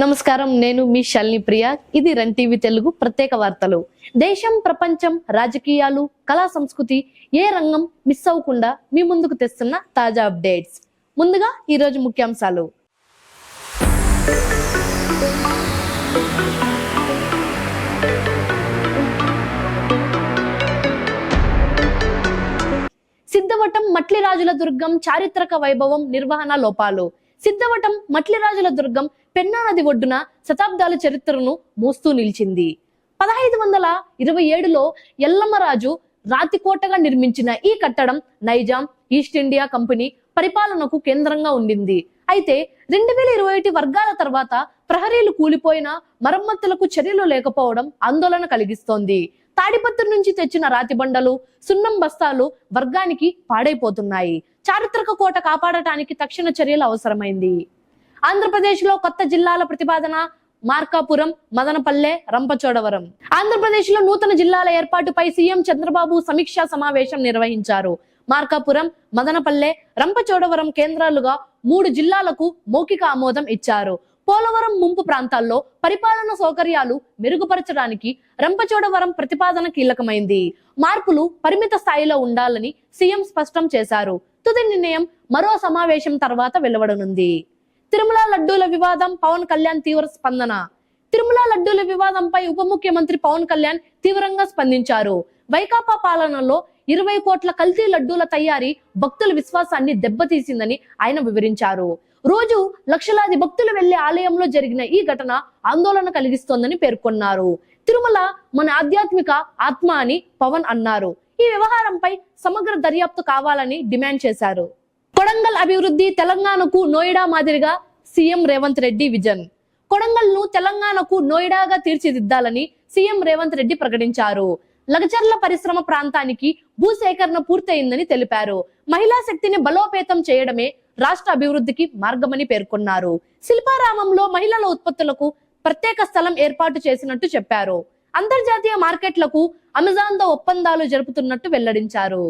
నమస్కారం నేను మీ షల్ని ప్రియ. ఇది రన్ టీవీ తెలుగు ప్రత్యేక వార్తలు. దేశం ప్రపంచం రాజకీయాలు కళా సంస్కృతి ఏ రంగం మిస్ అవ్వకుండా మీ ముందుకు తెస్తున్న తాజా అప్డేట్స్. ముందుగా ఈ రోజు ముఖ్యాంశాలు. సిద్ధవటం మట్లిరాజుల దుర్గం చారిత్రక వైభవం నిర్వహణ లోపాలు. సిద్ధవటం మట్లిరాజుల దుర్గం పెన్నా నది ఒడ్డున శతాబ్దాల చరిత్రను మోస్తూ నిలిచింది. పదహైదు వందల ఇరవై ఏడులో ఎల్లమ్మరాజు రాతికోటగా నిర్మించిన ఈ కట్టడం నైజాం ఈస్ట్ ఇండియా కంపెనీ పరిపాలనకు కేంద్రంగా ఉండింది. అయితే రెండు వేల ఇరవై ఒకటి వర్గాల తర్వాత ప్రహరీలు కూలిపోయిన మరమ్మతులకు చర్యలు లేకపోవడం ఆందోళన కలిగిస్తోంది. తాడిపత్రి నుంచి తెచ్చిన రాతి బండలు సున్నం బస్తాలు వర్గానికి పాడైపోతున్నాయి. చారిత్రక కోట కాపాడటానికి తక్షణ చర్యలు అవసరమైంది. ఆంధ్రప్రదేశ్లో కొత్త జిల్లాల ప్రతిపాదన మార్కాపురం మదనపల్లె రంపచోడవరం. ఆంధ్రప్రదేశ్లో నూతన జిల్లాల ఏర్పాటుపై సీఎం చంద్రబాబు సమీక్షా సమావేశం నిర్వహించారు. మార్కాపురం మదనపల్లె రంపచోడవరం కేంద్రాలుగా మూడు జిల్లాలకు మౌఖిక ఆమోదం ఇచ్చారు. పోలవరం ముంపు ప్రాంతాల్లో పరిపాలన సౌకర్యాలు మెరుగుపరచడానికి రంపచోడవరం ప్రతిపాదన కీలకమైంది. మార్పులు పరిమిత స్థాయిలో ఉండాలని సీఎం స్పష్టం చేశారు. తుది నిర్ణయం మరో సమావేశం తర్వాత వెలువడనుంది. తిరుమల లడ్డూల వివాదం పవన్ కళ్యాణ్ తీవ్ర స్పందన. తిరుమల లడ్డూల వివాదంపై ఉప ముఖ్యమంత్రి పవన్ కళ్యాణ్ తీవ్రంగా స్పందించారు. వైకాపా పాలనలో ఇరవై కోట్ల కల్తీ లడ్డూల తయారీ భక్తుల విశ్వాసాన్ని దెబ్బతీసిందని ఆయన వివరించారు. రోజు లక్షలాది భక్తులు వెళ్ళే ఆలయంలో జరిగిన ఈ ఘటన ఆందోళన కలిగిస్తోందని పేర్కొన్నారు. తిరుమల మన ఆధ్యాత్మిక ఆత్మ అని పవన్ అన్నారు. ఈ వ్యవహారంపై సమగ్ర దర్యాప్తు కావాలని డిమాండ్ చేశారు. కొడంగల్ అభివృద్ధి తెలంగాణకు నోయిడా మాదిరిగా సీఎం రేవంత్ రెడ్డి విజన్. కొడంగల్ను తెలంగాణకు నోయిడాగా తీర్చిదిద్దాలని సీఎం రేవంత్ రెడ్డి ప్రకటించారు. లగచర్ల పరిశ్రమ ప్రాంతానికి భూసేకరణ పూర్తయిందని తెలిపారు. మహిళా శక్తిని బలోపేతం చేయడమే రాష్ట్ర అభివృద్ధికి మార్గమని పేర్కొన్నారు. శిల్పారామంలో మహిళల ఉత్పత్తులకు ప్రత్యేక స్థలం ఏర్పాటు చేసినట్టు చెప్పారు. అంతర్జాతీయ మార్కెట్లకు అమెజాన్తో ఒప్పందాలు జరుపుతున్నట్టు వెల్లడించారు.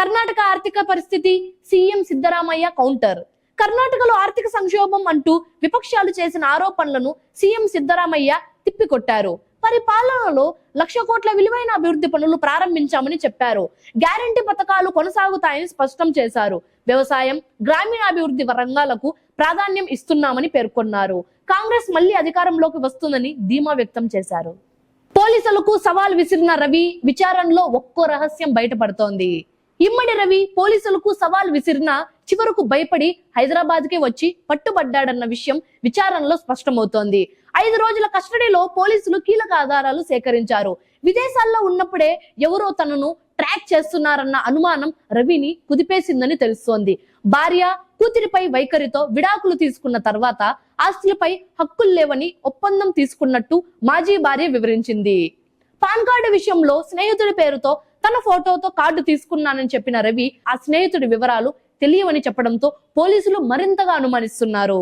కర్ణాటక ఆర్థిక పరిస్థితి సీఎం సిద్ధరామయ్య కౌంటర్. కర్ణాటకలో ఆర్థిక సంక్షోభం అంటూ విపక్షాలు చేసిన ఆరోపణలను సీఎం సిద్ధరామయ్య తిప్పికొట్టారు. పరిపాలనలో లక్ష కోట్ల విలువైన అభివృద్ధి పనులు ప్రారంభించామని చెప్పారు. గ్యారంటీ పథకాలు కొనసాగుతాయని స్పష్టం చేశారు. వ్యవసాయం గ్రామీణాభివృద్ధి రంగాలకు ప్రాధాన్యం ఇస్తున్నామని పేర్కొన్నారు. కాంగ్రెస్ మళ్ళీ అధికారంలోకి వస్తుందని ధీమా వ్యక్తం చేశారు. పోలీసులకు సవాల్ విసిరిన రవి విచారణలో ఒక్కో రహస్యం బయటపడుతోంది. ఇమ్మడి రవి పోలీసులకు సవాల్ విసిరిన చివరకు భయపడి హైదరాబాద్కి వచ్చి పట్టుబడ్డాడన్న విషయం విచారణలో స్పష్టమవుతోంది. ఐదు రోజుల కస్టడీలో పోలీసులు కీలక ఆధారాలు సేకరించారు. విదేశాల్లో ఉన్నప్పుడే ఎవరో తనను ట్రాక్ చేస్తున్నారన్న అనుమానం రవిని కుదిపేసిందని తెలుస్తోంది. భార్య కూతురిపై వైఖరితో విడాకులు తీసుకున్న తర్వాత ఆస్తులపై హక్కులు లేవని ఒప్పందం తీసుకున్నట్టు మాజీ భార్య వివరించింది. పాన్ కార్డు విషయంలో స్నేహితుడి పేరుతో తన ఫోటోతో కార్డు తీసుకున్నానని చెప్పిన రవి ఆ స్నేహితుడి వివరాలు తెలియవని చెప్పడంతో పోలీసులు మరింతగా అనుమానిస్తున్నారు.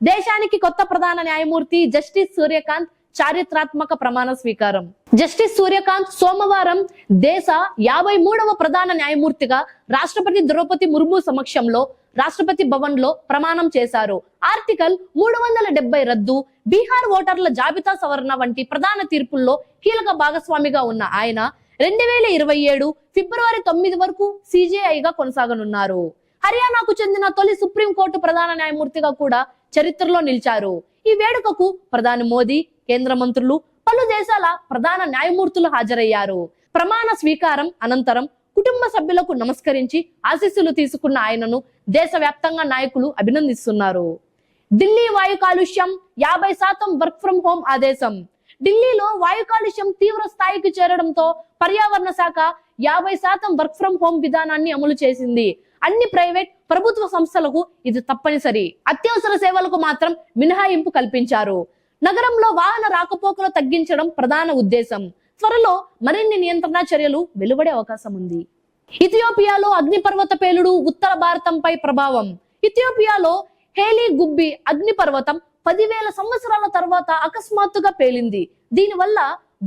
దేశానికి కొత్త ప్రధాన న్యాయమూర్తి జస్టిస్ సూర్యకాంత్ చారిత్రాత్మక ప్రమాణ స్వీకారం. జస్టిస్ సూర్యకాంత్ సోమవారం దేశ యాభై మూడవ ప్రధాన న్యాయమూర్తిగా రాష్ట్రపతి ద్రౌపది ముర్ము సమక్షంలో రాష్ట్రపతి భవన్లో ప్రమాణం చేశారు. ఆర్టికల్ మూడు వందల డెబ్బై రద్దు బీహార్ ఓటర్ల జాబితా సవరణ వంటి ప్రధాన తీర్పుల్లో కీలక భాగస్వామిగా ఉన్న ఆయన రెండు వేల ఇరవై ఏడు ఫిబ్రవరి తొమ్మిది వరకు సిజేఐగా కొనసాగనున్నారు. హర్యానాకు చెందిన తొలి సుప్రీంకోర్టు ప్రధాన న్యాయమూర్తిగా కూడా చరిత్రలో నిలిచారు. ఈ వేడుకకు ప్రధాని మోదీ కేంద్ర మంత్రులు పలు దేశాల ప్రధాన న్యాయమూర్తులు హాజరయ్యారు. ప్రమాణ స్వీకారం అనంతరం కుటుంబ సభ్యులకు నమస్కరించి ఆశీస్సులు తీసుకున్న ఆయనను దేశవ్యాప్తంగా నాయకులు అభినందిస్తున్నారు. ఢిల్లీ వాయు కాలుష్యం యాభై శాతం వర్క్ ఫ్రం హోం ఆదేశం. ఢిల్లీలో వాయు కాలుష్యం తీవ్ర స్థాయికి చేరడంతో పర్యావరణ శాఖ యాభై శాతం వర్క్ ఫ్రం హోమ్ విధానాన్ని అమలు చేసింది. అన్ని ప్రైవేట్ ప్రభుత్వ సంస్థలకు ఇది తప్పనిసరి. అత్యవసర సేవలకు మాత్రం మినహాయింపు కల్పించారు. నగరంలో వాహన రాకపోకలు తగ్గించడం ప్రధాన ఉద్దేశం. త్వరలో మరిన్ని నియంత్రణ చర్యలు వెలువడే అవకాశం ఉంది. ఇథియోపియాలో అగ్నిపర్వత పేలుడు ఉత్తర భారతంపై ప్రభావం. ఇథియోపియాలో హేలీ గుబ్బి అగ్నిపర్వతం పదివేల సంవత్సరాల తర్వాత అకస్మాత్తుగా పేలింది. దీనివల్ల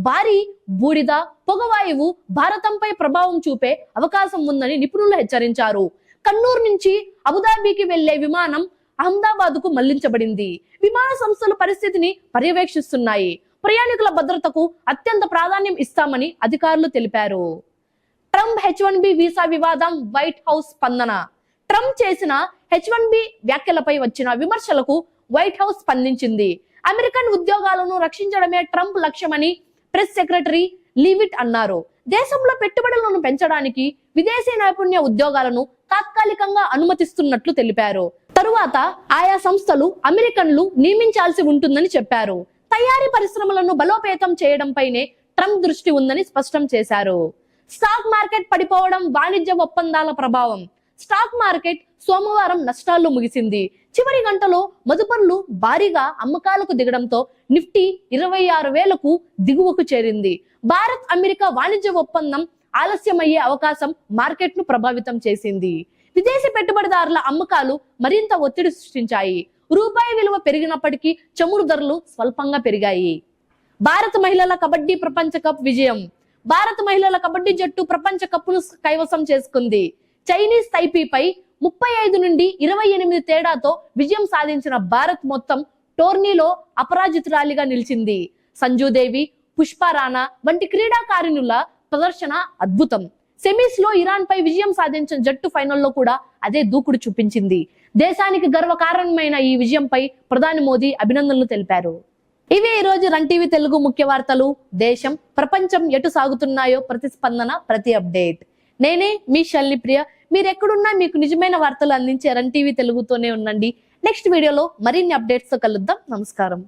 భారీ బూడిద పొగవాయువు భారతంపై ప్రభావం చూపే అవకాశం ఉందని నిపుణులు హెచ్చరించారు. కన్నూరు నుంచి అబుదాబీకి వెళ్ళే విమానం అహ్మదాబాద్కు మళ్ళించబడింది. విమాన సంస్థలు పరిస్థితిని పర్యవేక్షిస్తున్నాయి. ప్రయాణికుల భద్రతకు అత్యంత ప్రాధాన్యం ఇస్తామని అధికారులు తెలిపారు. Trump H one B visa వివాదం వైట్ హౌస్ స్పందన. ట్రంప్ చేసిన హెచ్ వన్ బి వ్యాఖ్యలపై వచ్చిన విమర్శలకు వైట్ హౌస్ స్పందించింది. అమెరికన్ ఉద్యోగాలను రక్షించడమే ట్రంప్ లక్ష్యమని ప్రెస్ సెక్రటరీ లీవిట్ అన్నారు. దేశంలో పెట్టుబడులను పెంచడానికి విదేశీ నైపుణ్య ఉద్యోగాలను తాత్కాలికంగా అనుమతిస్తున్నట్లు తెలిపారు. తరువాత ఆయా సంస్థలు అమెరికన్లు నియమించాల్సి ఉంటుందని చెప్పారు. తయారీ పరిశ్రమలను బలోపేతం చేయడంపైనే ట్రంప్ దృష్టి ఉందని స్పష్టం చేశారు. స్టాక్ మార్కెట్ పడిపోవడం వాణిజ్య ఒప్పందాల ప్రభావం. స్టాక్ మార్కెట్ సోమవారం నష్టాల్లో ముగిసింది. చివరి గంటలో మదుపర్లు భారీగా అమ్మకాలకు దిగడంతో నిఫ్టీ ఇరవై ఆరు వేలకు దిగువకు చేరింది. భారత్ అమెరికా వాణిజ్య ఒప్పందం ఆలస్యమయ్యే అవకాశం మార్కెట్ను ప్రభావితం చేసింది. విదేశీ పెట్టుబడిదారుల అమ్మకాలు మరింత ఒత్తిడి సృష్టించాయి. రూపాయి విలువ పెరిగినప్పటికీ చమురు ధరలు స్వల్పంగా పెరిగాయి. భారత మహిళల కబడ్డీ ప్రపంచ కప్ విజయం. భారత మహిళల కబడ్డీ జట్టు ప్రపంచ కప్ను కైవసం చేసుకుంది. చైనీస్ తైపీపై ముప్పై ఐదు నుండి ఇరవై ఎనిమిది తేడాతో విజయం సాధించిన భారత్ మొత్తం టోర్నీలో అపరాజితురాలిగా నిలిచింది. సంజుదేవి పుష్ప రాణా వంటి క్రీడాకారిణుల ప్రదర్శన అద్భుతం. సెమీస్లో ఇరాన్ పై విజయం సాధించిన జట్టు ఫైనల్లో కూడా అదే దూకుడు చూపించింది. దేశానికి గర్వకారణమైన ఈ విజయంపై ప్రధాని మోదీ అభినందనలు తెలిపారు. ఇవే ఈ రోజు రన్ టీవీ తెలుగు ముఖ్య వార్తలు. దేశం ప్రపంచం ఎటు సాగుతున్నాయో ప్రతిస్పందన ప్రతి అప్డేట్. నేనే మీ షల్ని ప్రియ. మీరు ఎక్కడున్నా మీకు నిజమైన వార్తలు అందించే రన్ టీవీ తెలుగుతోనే ఉండండి. నెక్స్ట్ వీడియోలో మరిన్ని అప్డేట్స్తో కలుద్దాం. నమస్కారం.